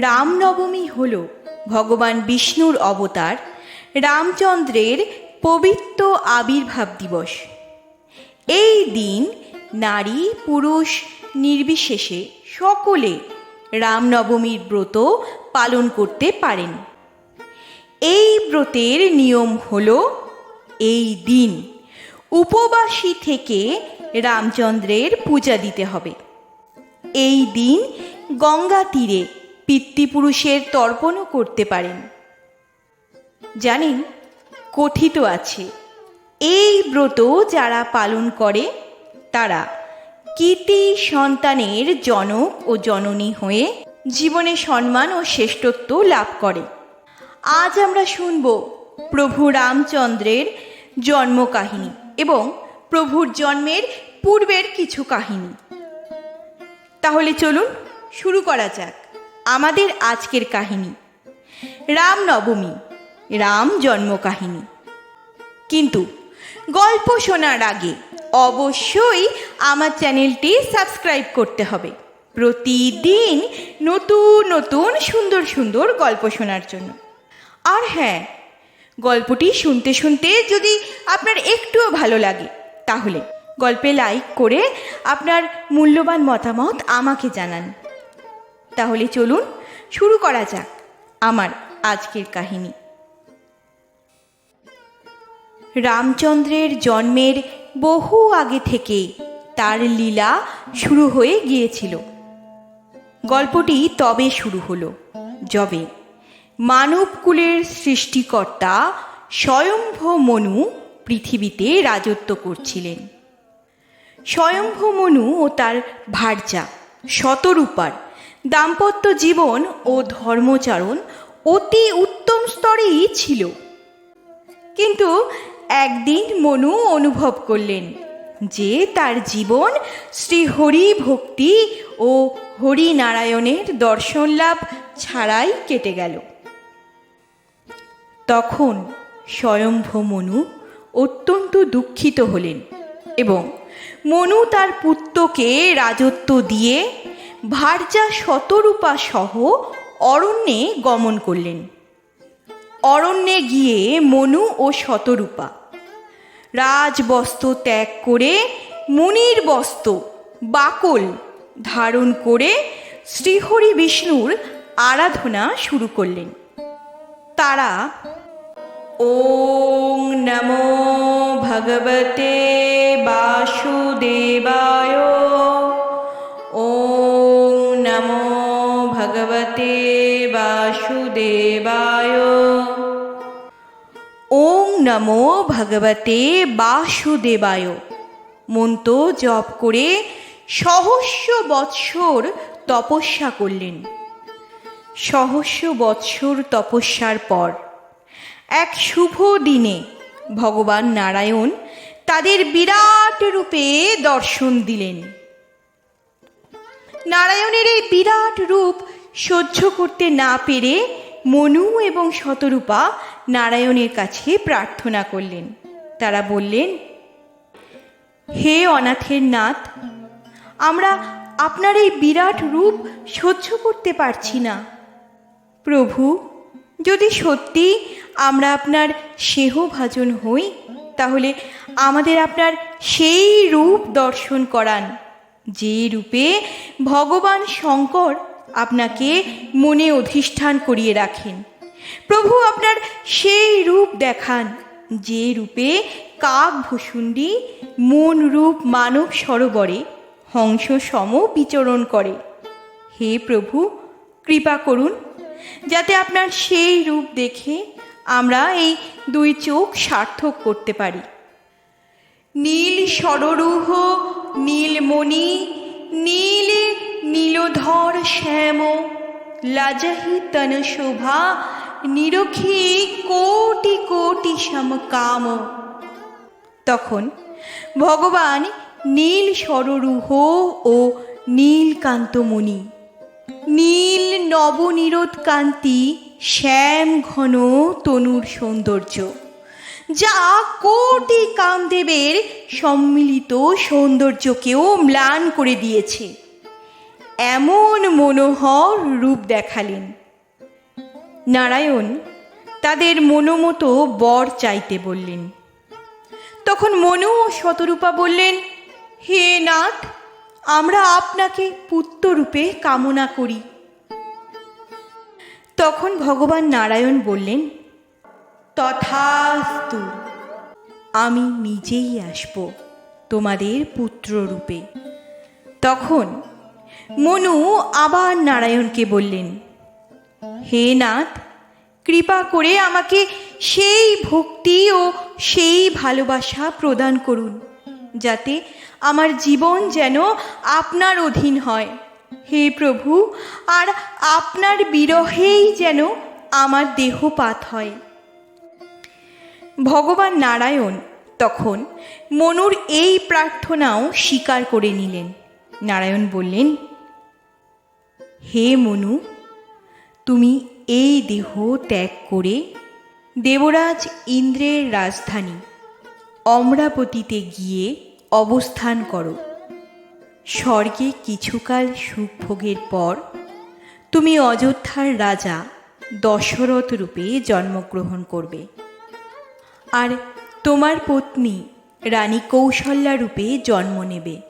রামনবমী হল ভগবান বিষ্ণুর অবতার, রামচন্দ্রের পবিত্র আবির্ভাব দিবস। এই দিন নারী, পুরুষ, নির্বিশেষে সকলে রামনবমীর ব্রত পালন করতে পারেন। এই ব্রতের নিয়ম হল এই দিন উপবাসী থেকে রামচন্দ্রের পূজা দিতে হবে। এই দিন গঙ্গা তীরে পিতৃপুরুষের তর্পণও করতে পারেন। জানেন, কথিত আছে, এই ব্রত যারা পালন করে, তারা কীর্তি সন্তানের জনক ও জননী হয়ে জীবনে সম্মান ও শ্রেষ্ঠত্ব লাভ করে। আজ আমরা শুনব প্রভু রামচন্দ্রের জন্ম কাহিনী এবং প্রভুর জন্মের পূর্বের কিছু কাহিনী। তাহলে চলুন, শুরু করা যাক। আমাদের আজকের কাহিনী। রামনবমী, রাম জন্ম কাহিনী কিন্তু গল্প শোনার আগে অবশ্যই আমার চ্যানেলটি সাবস্ক্রাইব করতে হবে প্রতিদিন নতুন নতুন, সুন্দর সুন্দর গল্প শোনার জন্য। আর হ্যাঁ গল্পটি শুনতে শুনতে যদি আপনার একটুও ভালো লাগে, তাহলে গল্পে লাইক করে আপনার মূল্যবান মতামত আমাকে জানান। তাহলে চলুন শুরু করা যাক আমার আজকের কাহিনী। রামচন্দ্রের জন্মের বহু আগে থেকে তার লীলা শুরু হয়ে গিয়েছিল। গল্পটি তবে শুরু হলো, যবে মানবকুলের সৃষ্টিকর্তা স্বয়ম্ভ মনু পৃথিবীতে রাজত্ব করছিলেন। স্বয়ম্ভ মনু ও তার ভার্যা শতরূপার দাম্পত্য জীবন ও ধর্মচারণ অতি উত্তম স্তরেই ছিল। কিন্তু একদিন মনু অনুভব করলেন যে তার জীবন শ্রী হরি ভক্তি ও হরি নারায়ণের দর্শন লাভ ছাড়াই কেটে গেল। তখন স্বয়ম্ভ মনু অত্যন্ত দুঃখিত হলেন এবং মনু তার পুত্রকে রাজত্ব দিয়ে ভার্যা শতরূপা সহ অরণ্যে গমন করলেন। অরণ্যে গিয়ে মনু ও শতরূপা। রাজবস্ত্র ত্যাগ করে মুনির বস্ত্র, বাকল ধারণ করে শ্রীহরি বিষ্ণুর আরাধনা শুরু করলেন। তারা, ওং নমো ভগবতে বাসুদেবায় বাসুদেবায় নমো ভগবতে বাসুদেবায় মন্ত্র জপ করে সহস্র বৎসর তপস্যা করলেন। সহস্র বৎসর তপস্যার পর এক শুভ দিনে ভগবান নারায়ণ তাদের বিরাট রূপে দর্শন দিলেন। নারায়ণের এই বিরাট রূপ সহ্য করতে না পেরে মনু এবং শতরূপা নারায়ণের কাছে প্রার্থনা করলেন। তারা বললেন, হে অনাথের নাথ আমরা আপনার এই বিরাট রূপ সহ্য করতে পারছি না। প্রভু, যদি সত্যি আমরা আপনার সেহভাজন হই, তাহলে আমাদের আপনার সেই রূপ দর্শন করান, যে রূপে ভগবান শঙ্কর আপনাকে মনে অধিষ্ঠান করিয়ে রাখেন। প্রভু আপনার সেই রূপ দেখান, যে রূপে কাক ভূষুণ্ডি মন রূপ মানব সরোবরে হংস সম বিচরণ করে। হে প্রভু, কৃপা করুন, যাতে আপনার সেই রূপ দেখে আমরা এই দুই চোখ সার্থক করতে পারি। নীল সররূহ, নীলমণি, নীল নীলধর শ্যাম, লাজহি তন শোভা, নিরখি কোটি কোটি সমকাম তখন ভগবান নীল সররূহ ও নীলকান্তমণি নীল নবনীরোদ কান্তি শ্যাম ঘন তনুর সৌন্দর্য, যা কোটি কামদেবের সম্মিলিত সৌন্দর্যকেও ম্লান করে দিয়েছে। এমন মনোহর রূপ দেখালেন। নারায়ণ তাদের মনোমতো বর চাইতে বললেন। তখন মনু ও শতরূপা বললেন, হে নাথ, আমরা আপনাকে পুত্ররূপে কামনা করি। তখন ভগবান নারায়ণ বললেন, তথাস্তু, আমি নিজেই আসব তোমাদের পুত্ররূপে। তখন মনু আবার নারায়ণকে বললেন, হে নাথ, কৃপা করে আমাকে সেই ভক্তি ও সেই ভালোবাসা প্রদান করুন, যাতে আমার জীবন যেন আপনার অধীন হয়। হে প্রভু, আর আপনার বিরহেই যেন আমার দেহপাত হয়। ভগবান নারায়ণ তখন মনুর এই প্রার্থনাও স্বীকার করে নিলেন। নারায়ণ বললেন হে মনু, তুমি এই দেহ ত্যাগ করে দেবরাজ ইন্দ্রের রাজধানী অমরাবতীতে গিয়ে অবস্থান করো। স্বর্গে কিছুকাল সুখ ভোগের পর তুমি অযোধ্যার রাজা দশরথ রূপে জন্মগ্রহণ করবে। আর তোমার পত্নী রানী কৌশল্যা রূপে জন্ম নেবে।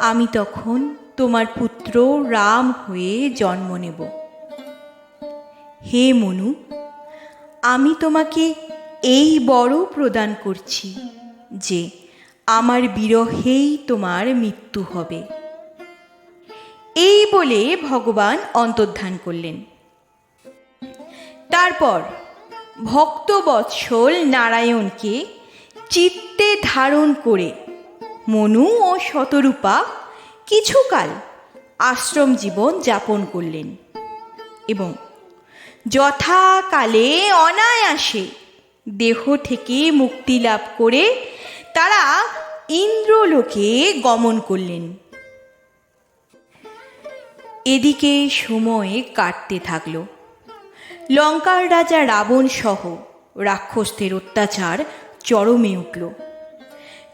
আমি তখন তোমার পুত্র রাম হয়ে জন্ম নেব। হে মনু, আমি তোমাকে এই বড় প্রদান করছি যে আমার বিরহেই তোমার মৃত্যু হবে। এই বলে ভগবান অন্তর্ধান করলেন। তারপর ভক্তবৎসল নারায়ণকে চিত্তে ধারণ করে মনু ও শতরূপা কিছুকাল আশ্রম জীবন যাপন করলেন এবং যথাকালে অনায়াসে দেহ থেকে মুক্তি লাভ করে তারা ইন্দ্রলোকে গমন করলেন। এদিকে সময় কাটতে থাকল। লঙ্কার রাজা রাবণ সহ রাক্ষসদের অত্যাচার চরমে উঠল।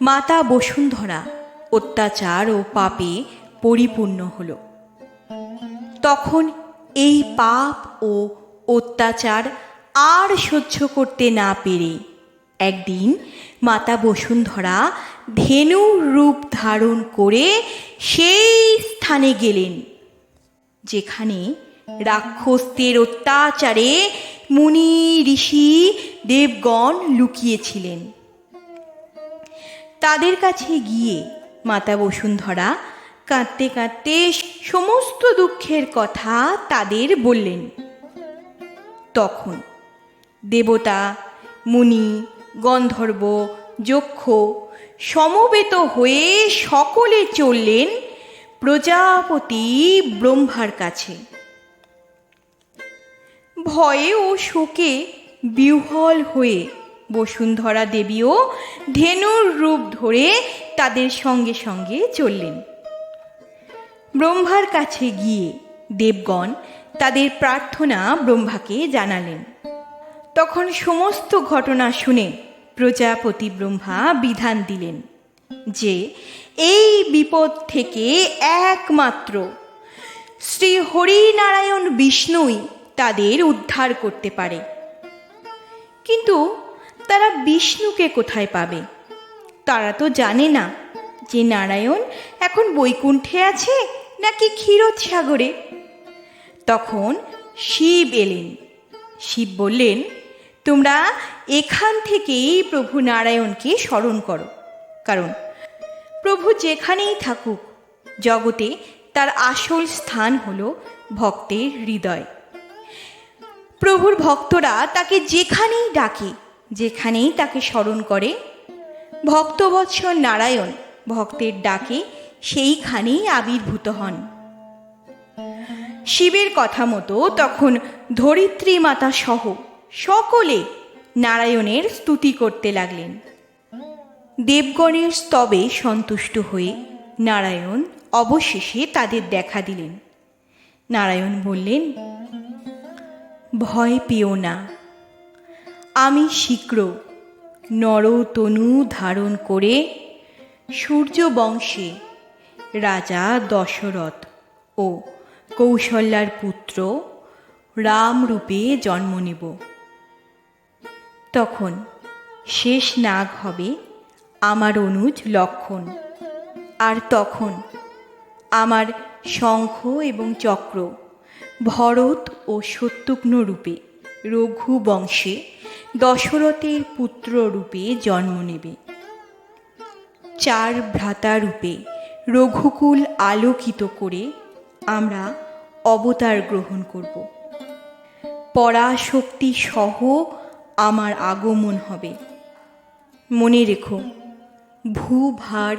মাতা বসুন্ধরা অত্যাচার ও পাপে পরিপূর্ণ হল। তখন এই পাপ ও অত্যাচার আর সহ্য করতে না পেরে একদিন মাতা বসুন্ধরা ধেনুর রূপ ধারণ করে সেই স্থানে গেলেন, যেখানে রাক্ষসদের অত্যাচারে মুনি ঋষি দেবগণ লুকিয়েছিলেন। তাদের কাছে গিয়ে মাতা বসুন্ধরা কাঁদতে কাঁদতে সমস্ত দুঃখের কথা তাদের বললেন। তখন দেবতা, মুনি, গন্ধর্ব, যক্ষ সমবেত হয়ে সকলে চললেন প্রজাপতি ব্রহ্মার কাছে। ভয়ে ও শোকে বিহ্বল হয়ে বসুন্ধরা দেবীও ধেনুর রূপ ধরে তাদের সঙ্গে সঙ্গে চললেন। ব্রহ্মার কাছে গিয়ে দেবগণ তাদের প্রার্থনা ব্রহ্মাকে জানালেন। তখন সমস্ত ঘটনা শুনে প্রজাপতি ব্রহ্মা বিধান দিলেন যে এই বিপদ থেকে একমাত্র শ্রী হরিনারায়ণ বিষ্ণুই তাদের উদ্ধার করতে পারে। কিন্তু তারা বিষ্ণুকে কোথায় পাবে? তারা তো জানে না যে নারায়ণ এখন বৈকুণ্ঠে আছে নাকি ক্ষীরোদ সাগরে। তখন শিব এলেন। শিব বললেন, তোমরা এখান থেকেই প্রভু নারায়ণকে স্মরণ করো। কারণ প্রভু যেখানেই থাকুক, জগতে তার আসল স্থান হল ভক্তের হৃদয়। প্রভুর ভক্তরা তাকে যেখানেই ডাকে যেখানেই তাকে স্মরণ করে, ভক্তবৎসর নারায়ণ ভক্তের ডাকে সেইখানেই আবির্ভূত হন। শিবের কথা মতো তখন ধরিত্রী মাতা সহ সকলে নারায়ণের স্তুতি করতে লাগলেন। দেবগণের স্তবে সন্তুষ্ট হয়ে নারায়ণ অবশেষে তাদের দেখা দিলেন। নারায়ণ বললেন, ভয় পেও না আমি শীঘ্র নরতনু ধারণ করে সূর্য বংশে রাজা দশরথ ও কৌশল্যার পুত্র রাম রূপে জন্ম নেব। তখন শেষ নাগ হবে আমার অনুজ লক্ষণ। আর তখন আমার শঙ্খ এবং চক্র ভরত ও শত্রুঘ্ন রূপে রঘু বংশে দশরথের পুত্র রূপে জন্ম নেবে। চার ভ্রাতা রূপে রঘুকুল আলোকিত করে আমরা অবতার গ্রহণ করব। পরাশক্তি সহ আমার আগমন হবে। মনে রেখো, ভূভার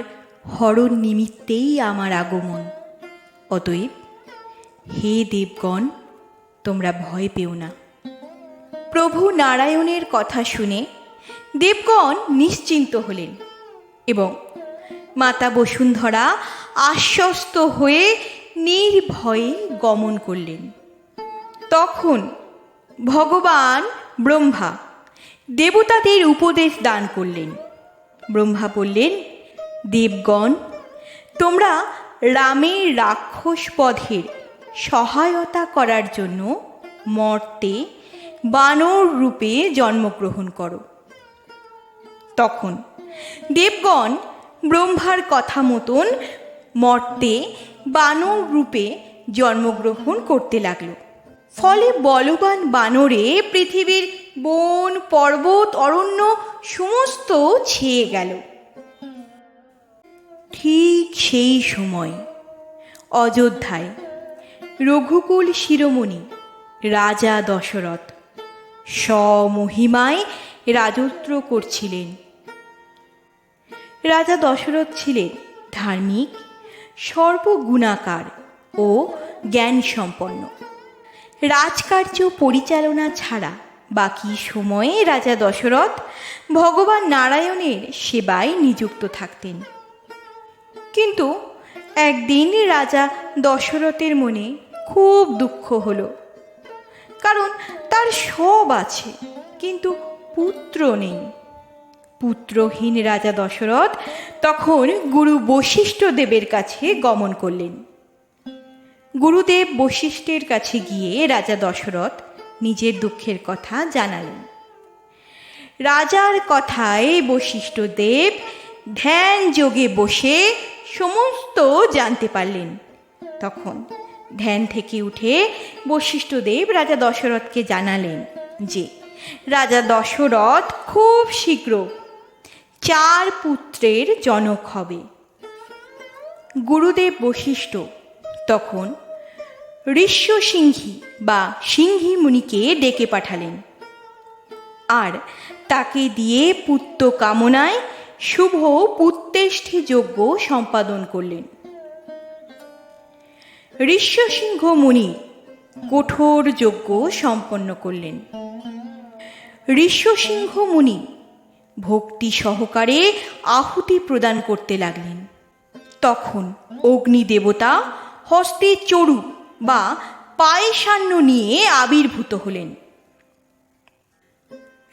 হরণ নিমিত্তেই আমার আগমন। অতএব, হে দেবগণ, তোমরা ভয় পেও না। প্রভু নারায়ণের কথা শুনে দেবগণ নিশ্চিন্ত হলেন এবং মাতা বসুন্ধরা আশ্বস্ত হয়ে নির্ভয়ে গমন করলেন। তখন ভগবান ব্রহ্মা দেবতাদের উপদেশ দান করলেন। ব্রহ্মা বললেন, দেবগণ, তোমরা রামের রাক্ষস পথের সহায়তা করার জন্য মর্তে বানর রূপে জন্মগ্রহণ করো। তখন দেবগণ ব্রহ্মার কথা মতন মর্তে বানর রূপে জন্মগ্রহণ করতে লাগল। ফলে বলবান বানরে পৃথিবীর বন, পর্বত, অরণ্য সমস্ত ছেয়ে গেল। ঠিক সেই সময় অযোধ্যায় রঘুকুল শিরোমণি, রাজা দশরথ স্বমহিমায় রাজত্ব করছিলেন। রাজা দশরথ ছিলেন ধার্মিক, সর্বগুণাকার ও জ্ঞান সম্পন্ন রাজকার্য পরিচালনা ছাড়া বাকি সময়ে রাজা দশরথ ভগবান নারায়ণের সেবায় নিযুক্ত থাকতেন। কিন্তু একদিন রাজা দশরথের মনে খুব দুঃখ হলো। কারণ তার সব আছে, কিন্তু পুত্র নেই। পুত্রহীন রাজা দশরথ তখন গুরু বশিষ্ঠ দেবের কাছে গমন করলেন। গুরুদেব বশিষ্ঠের কাছে গিয়ে রাজা দশরথ নিজের দুঃখের কথা জানালেন। রাজার কথায় বশিষ্ঠ দেব ধ্যান যোগে বসে সমস্ত জানতে পারলেন। তখন ধ্যান থেকে উঠে বশিষ্ঠদেব রাজা দশরথকে জানালেন যে, রাজা দশরথ খুব শীঘ্র চার পুত্রের জনক হবে। গুরুদেব বশিষ্ঠ তখন ঋষ্য সিংহী বা সিংহী মুনিকে ডেকে পাঠালেন আর তাকে দিয়ে পুত্র কামনায় শুভ পুত্রেষ্ঠী যজ্ঞ সম্পাদন করলেন। ঋষ্যসিংহ মুনি কঠোর যজ্ঞ সম্পন্ন করলেন। ঋষ্যসিংহ মুনি ভক্তি সহকারে আহুতি প্রদান করতে লাগলেন। তখন অগ্নি দেবতা হস্তে চড়ু বা পায়েসান্ন নিয়ে আবির্ভূত হলেন।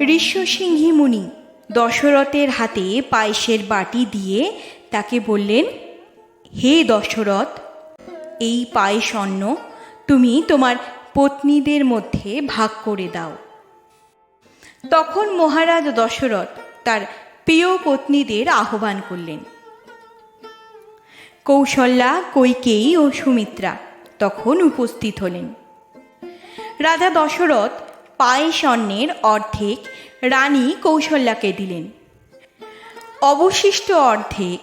ঋষ্যসিংহী মুনি দশরথের হাতে পায়েসের বাটি দিয়ে তাকে বললেন, হে দশরথ এই পায়েস অন্ন তুমি তোমার পত্নীদের মধ্যে ভাগ করে দাও। তখন মহারাজ দশরথ তার প্রিয় পত্নীদের আহ্বান করলেন। কৌশল্যা, কৈকেয়ী ও সুমিত্রা তখন উপস্থিত হলেন। রাজা দশরথ পায়েস অন্নের অর্ধেক রানী কৌশল্যাকে দিলেন। অবশিষ্ট অর্ধেক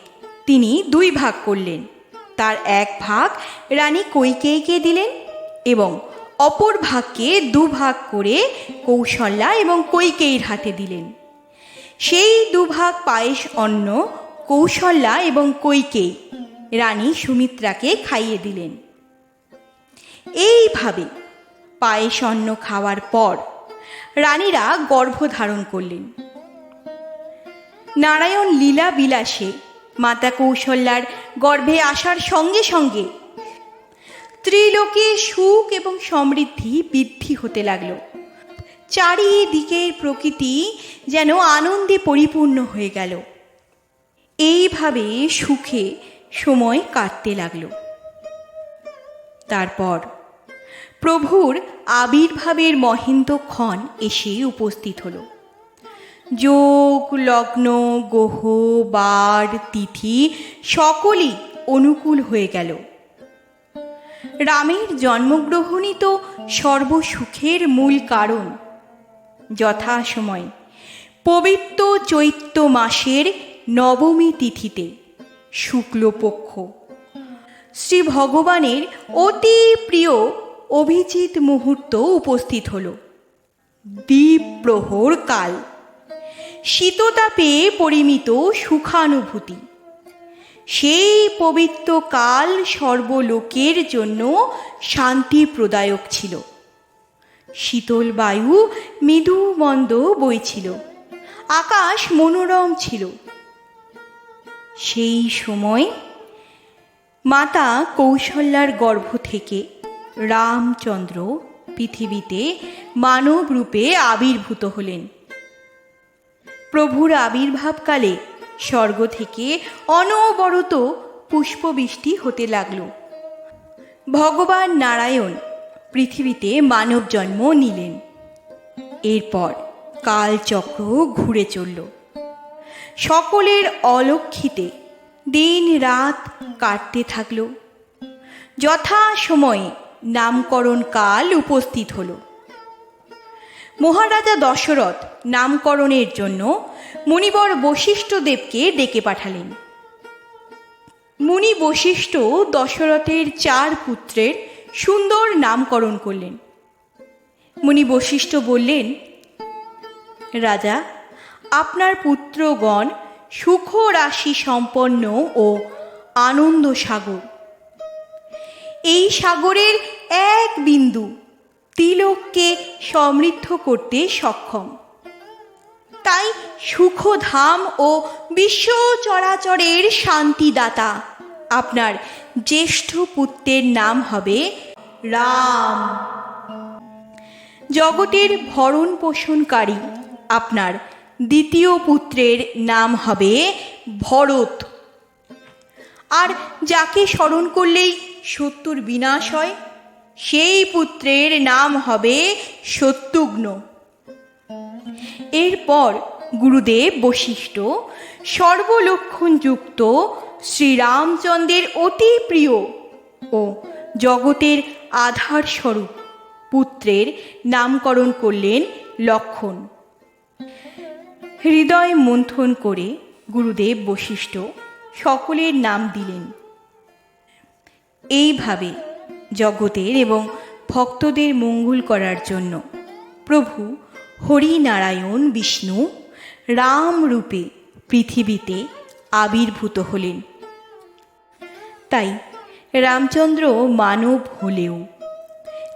তিনি দুই ভাগ করলেন। তার এক ভাগ রানী কৈকেয়ীকে দিলেন এবং অপর ভাগকে দুভাগ করে কৌশল্যা এবং কৈকেয়ীর হাতে দিলেন। সেই দুভাগ পায়েস অন্ন কৌশল্যা এবং কৈকেয়ী রানী সুমিত্রাকে খাইয়ে দিলেন। এইভাবে পায়েস অন্ন খাওয়ার পর রানীরা গর্ভধারণ করলেন। নারায়ণ লীলা বিলাসে মাতা কৌশল্যার গর্ভে আসার সঙ্গে সঙ্গে ত্রিলোকে সুখ এবং সমৃদ্ধি বৃদ্ধি হতে লাগল। চারিদিকের প্রকৃতি যেন আনন্দে পরিপূর্ণ হয়ে গেল। এইভাবে সুখে সময় কাটতে লাগল। তারপর প্রভুর আবির্ভাবের মহেন্দ্রক্ষণ এসে উপস্থিত হলো। যোগ, লগ্ন, গোহ বার তিথি সকলই অনুকূল হয়ে গেল। রামের জন্মগ্রহণই তো সর্বসুখের মূল কারণ। যথাসময় পবিত্র চৈত্র মাসের নবমী তিথিতে শুক্লপক্ষ। শ্রী ভগবানের অতি প্রিয় অভিজিৎ মুহূর্ত উপস্থিত হল। দ্বীপ প্রহর কাল। শীততাপে পরিমিত সুখানুভূতি। সেই পবিত্র কাল সর্বলোকের জন্য শান্তি প্রদায়ক ছিল। শীতল বায়ু মৃদু মন্দ বইছিল। আকাশ মনোরম ছিল। সেই সময় মাতা কৌশল্যার গর্ভ থেকে রামচন্দ্র পৃথিবীতে মানব রূপে আবির্ভূত হলেন। প্রভুর আবির্ভাবকালে স্বর্গ থেকে অনবরত পুষ্পবৃষ্টি হতে লাগল। ভগবান নারায়ণ পৃথিবীতে মানব জন্ম নিলেন। এরপর কালচক্র ঘুরে চলল। সকলের অলক্ষিতে দিন রাত কাটতে থাকল। যথা সময়ে নামকরণ কাল উপস্থিত হলো। মহারাজা দশরথ নামকরণের জন্য মুনিবর বশিষ্ঠদেবকে ডেকে পাঠালেন। মুনি বশিষ্ঠ দশরথের চার পুত্রের সুন্দর নামকরণ করলেন। মুনি বশিষ্ঠ বললেন, রাজা, আপনার পুত্রগণ সুখ রাশি সম্পন্ন ও আনন্দ সাগর। এই সাগরের এক বিন্দু তিলককে সমৃদ্ধ করতে সক্ষম। তাই সুখধাম ও বিশ্ব চরাচরের শান্তিদাতা আপনার জ্যেষ্ঠ পুত্রের নাম হবে রাম। জগতের ভরণ পোষণকারী আপনার দ্বিতীয় পুত্রের নাম হবে ভরত। আর যাকে স্মরণ করলেই সত্যর বিনাশ হয় সেই পুত্রের নাম হবে সত্যুগ্ন এরপর গুরুদেব বশিষ্ঠ, সর্বলক্ষণযুক্ত শ্রীরামচন্দ্রের অতি প্রিয় ও জগতের আধার স্বরূপ পুত্রের নামকরণ করলেন লক্ষণ। হৃদয় মন্থন করে গুরুদেব বশিষ্ঠ সকলের নাম দিলেন। এইভাবে জগতের এবং ভক্তদের মঙ্গল করার জন্য। প্রভু হরিনারায়ণ বিষ্ণু রাম রূপে পৃথিবীতে আবির্ভূত হলেন। তাই রামচন্দ্র মানব হলেও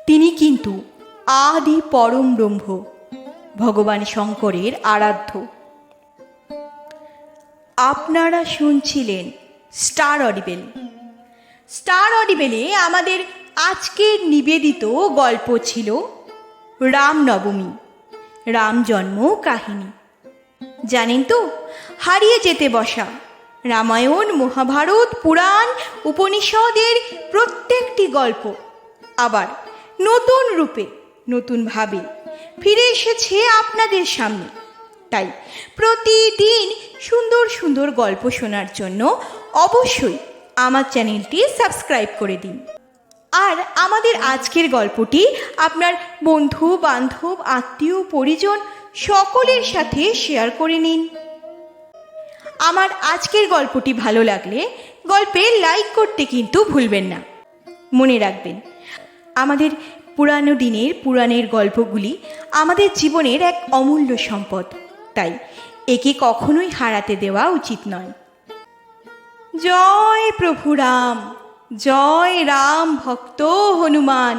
তিনি কিন্তু আদি পরম ব্রহ্ম, ভগবান শঙ্করের আরাধ্য। আপনারা শুনছিলেন স্টার অডিবেল। স্টার অডিবেলে আমাদের আজকের নিবেদিত গল্প ছিল রামনবমী রাম জন্ম কাহিনী। জানেন তো, হারিয়ে যেতে বসা রামায়ণ, মহাভারত, পুরাণ, উপনিষদের প্রত্যেকটি গল্প আবার নতুন রূপে নতুনভাবে ফিরে এসেছে আপনাদের সামনে। তাই প্রতিদিন সুন্দর সুন্দর গল্প শোনার জন্য অবশ্যই আমার চ্যানেলটি সাবস্ক্রাইব করে দিন। আর আমাদের আজকের গল্পটি আপনার বন্ধু, বান্ধব, আত্মীয়, পরিজন সকলের সাথে শেয়ার করে নিন। আমার আজকের গল্পটি ভালো লাগলে গল্পে লাইক করতে কিন্তু ভুলবেন না। মনে রাখবেন, আমাদের পুরানো দিনের পুরাণের গল্পগুলি আমাদের জীবনের এক অমূল্য সম্পদ। তাই একে কখনোই হারাতে দেওয়া উচিত নয়। জয় প্রভু রাম জয় রাম ভক্ত হনুমান।